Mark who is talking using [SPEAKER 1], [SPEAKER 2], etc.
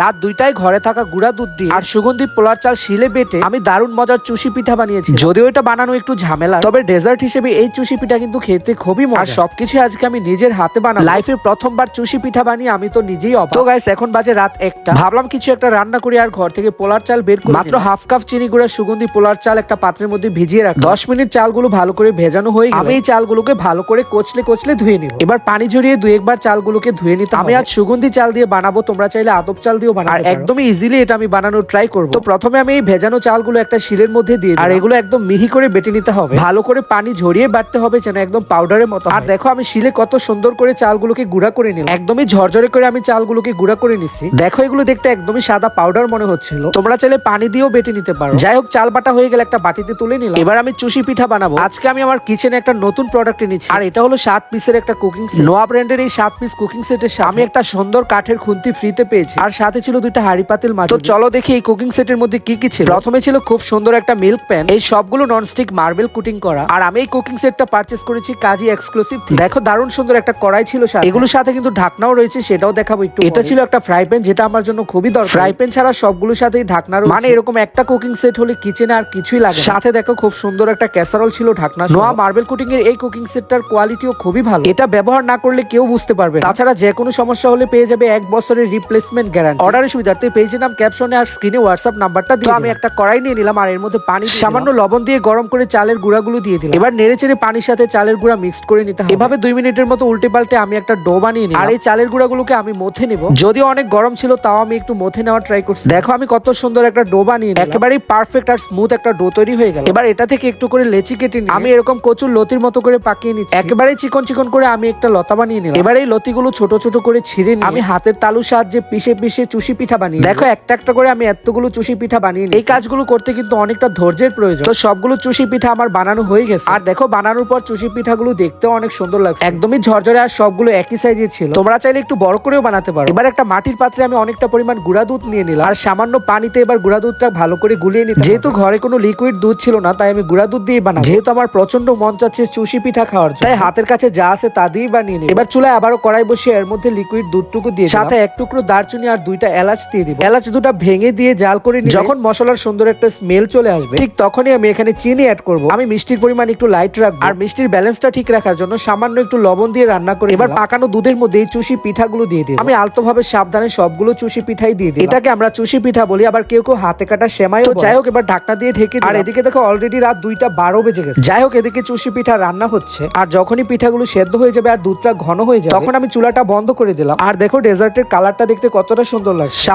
[SPEAKER 1] রাত দুইটায় ঘরে থাকা গুড়া দুধ দিয়ে আর সুগন্ধি পোলার চাল শিলে বেটে আমি দারুণ মজার চুষি পিঠা বানিয়েছি। যদিও এটা বানানো একটু ঝামেলা তবে ডেজার্ট হিসেবে এই চুষি পিঠা কিন্তু খেতে খুবই মজা। আর সবকিছু আজকে আমি নিজের হাতে বানাবো। লাইফের প্রথমবার চুষি পিঠা বানিয়ে আমি তো নিজেই অবাক। তো গাইস এখন বাজে রাত একটা। ভাবলাম কিছু একটা রান্না করি আর ঘর থেকে পোলার চাল বের করি মাত্র হাফ কাপ চিনি গুঁড়া সুগন্ধি পোলার চাল একটা পাত্রের মধ্যে ভিজিয়ে রাখ দশ মিনিট চালগুলো ভালো করে ভেজানো হয়ে গেলে। আমি এই চালগুলোকে ভালো করে কোচলে কোচলে ধুয়ে নিব। এবার পানি ঝরিয়ে দুই একবার চালগুলোকে ধুয়ে নিতে আমি আজ সুগন্ধি চাল দিয়ে বানাবো। তোমরা চাইলে আদব চাল দিয়েও বানাবো আর একদমই ইজিলি এটা আমি বানানোর ট্রাই করব। তো প্রথমে আমি এই ভেজানো চালগুলো একটা শিলের মধ্যে দিয়ে আর এগুলো একদম মিহি করে বেটে নিতে হবে। ভালো করে পানি ঝরিয়ে বাটতে হবে যেন একদম পাউডারের মতো আর দেখো আমি শিলে কত সুন্দর করে চালগুলোকে গুঁড়া করে নিলাম। একদমই ঝরঝরে করে আমি চালগুলোকে গুঁড়া করে নিছি। দেখো এগুলো দেখতে একদমই সাদা পাউডার মনে হচ্ছিল। তোমরা চাইলে পানি দিয়েও বেটে নিতে পারো। যাই হোক চাল বাটা হয়ে গেলে একটা বাটিতে তুলে নিলাম। এবার আমি চুষি পিঠা বানাবো। আজকে আমি আমার কিচেনে একটা নতুন প্রোডাক্ট এনেছি। আর এটা হলো সাত পিসের একটা কুকিং সেট নোয়া ব্র্যান্ডের এই সাত পিস কুকিং সেটের আমি একটা সুন্দর কাঠের খুন্তি ফ্রিতে পেয়েছি। আর সাথে ছিল দুইটা হাড়ি পাতিল মাছ তো চলো দেখি এই কুকিং সেটের মধ্যে কি কি ছিল। প্রথমে ছিল খুব সুন্দর একটা মিল্ক প্যান এই সবগুলো ননস্টিক মার্বেল কুটিং করা। আর আমি এই কুকিং সেটটা পারচেস করেছি কাজী এক্সক্লুসিভ দেখো দারুণ সুন্দর একটা কড়াই ছিল সাথে। এগুলোর সাথে কিন্তু ঢাকনাও রয়েছে সেটাও দেখাবো একটু এটা ছিল একটা ফ্রাই প্যান যেটা আমার জন্য খুবই দরকার। ফ্রাই প্যান ছাড়া সবগুলোর সাথেই ঢাকনা রয়েছে। মানে এরকম একটা কুকিং সেট হলে কিচেনে আর কিছুই লাগে না। সাথে দেখো খুব সুন্দর একটা ক্যাসারল ছিল ঢাকনা নোয়া মার্বেল কুটিং এর এই কুকিং সেটটার কোয়ালিটিও খুবই ভালো। এটা ব্যবহার না করলে কেউ বুঝতে পারবে তাছাড়া যে কোনো সমস্যা হলে পেয়ে যাবে এক বছরের রিপ্লেসমেন্ট গ্যারান্টি অর্ডারের সুবিধার্থে পেজের নাম ক্যাপশনে আর স্ক্রিনে হোয়াটসঅ্যাপ নাম্বারটা দিয়ে আমি একটা কড়াই নিয়ে নিলাম আর এর মধ্যে পানি সামান্য লবণ দিয়ে গরম করে চালের গুঁড়াগুলো দিয়ে দিলাম। এবার নেড়ে চেড়ে পানির সাথে চালের গুঁড়া মিক্সড করে নিতে হবে। এভাবে দুই মিনিটের মতো উল্টে পাল্টে আমি একটা ডো বানিয়ে নিই আর এই চালের গুঁড়াগুলোকে আমি মথে নেব। যদিও অনেক গরম ছিল তাও আমি একটু মথে নেওয়ার ট্রাই করছি। দেখো আমি কত সুন্দর একটা ডো বানিয়ে নিলাম। একেবারেই পারফেক্ট আর স্মুথ একটা ডো তৈরি হয়ে গেল। এবার এটা থেকে একটু করে লেচি কেটে নিই আমি এরকম কচুর লতির মতো করে পাকিয়ে নিচ্ছি। একেবারে চিকন চিকন করে আমি একটা লতা বানিয়ে নিলাম। এবার এই লতিগুলো ছোট ছোট করে ছিঁড়ে নিয়ে আমি হাতের তালুর সাহায্যে পিষে পিষে চুষি পিঠা বানিয়ে দেখো একটা একটা করে আমি এতগুলো চুষি পিঠা বানিয়ে এই কাজগুলো করতে কিন্তু অনেকটা ধৈর্যের প্রয়োজন। তো সবগুলো চুষি পিঠা আমার বানানো হয়ে গেছে। আর দেখো বানানোর পর চুষি পিঠাগুলো দেখতেও অনেক সুন্দর লাগছে। একদমই ঝরঝরে আর সবগুলো একই সাইজের ছিল। তোমরা চাইলে একটু বড় করেও বানাতে পারো। এবার একটা মাটির পাত্রে আমি অনেকটা পরিমাণ গুঁড়া দুধ নিয়ে নিলাম। আর সামান্য পানিতে এবার গুঁড়া দুধটা ভালো করে গুলিয়ে নিতে যেহেতু ঘরে কোনো লিকুইড দুধ ছিল না তাই আমি গুঁড়া দুধ দিয়ে বানাবো যেহেতু আমার প্রচণ্ড মন চাচ্ছে চুষি পিঠা খাওয়ার জন্য, তাই হাতের কাছে যা আছে তা দিয়েই বানিয়ে নিই এবার চুলায় আবারও কড়াই বসিয়ে এর মধ্যে লিকুইড দুধটুকু দিয়ে। সাথে এক টুকরো দারচিনি আর দুইটা এলাচ দিয়ে দিব। এলাচ দুটা ভেঙে দিয়ে জাল করে নিয়ে যখন মশলার সুন্দর একটা স্মেল চলে আসবে ঠিক তখনই আমি এখানে চিনি অ্যাড করব। আমি মিষ্টির পরিমাণ একটু লাইট রাখব। আর মিষ্টির ব্যালেন্সটা ঠিক রাখার জন্য সামান্য একটু লবণ দিয়ে রান্না করে এবার পাকানো দুধের মধ্যে এই চুষি পিঠাগুলো দিয়ে দিই আমি আলতোভাবে সাবধানে সবগুলো চুষি পিঠাই দিয়ে দিই এটাকে আমরা চুষি পিঠা বলি আবার কেউ কেউ হাতে কাটা সেমাই যাই হোক এবার ঢাকনা দিয়ে ঢেকে। আর এদিকে দেখো অলরেডি রাত দুইটা বারো বেজে গেছে। যাই হোক এদিকে চুষি পিঠা রান্না হচ্ছে। আর যখনই পিঠাগুলো সেদ্ধ হয়ে যাবে আর দুধটা ঘন হয়ে যাবে তখন আমি চুলাটা বন্ধ করে দিলাম। আর দেখো ডেজার্টের কালারটা দেখতে কতটা সুন্দর লাগছে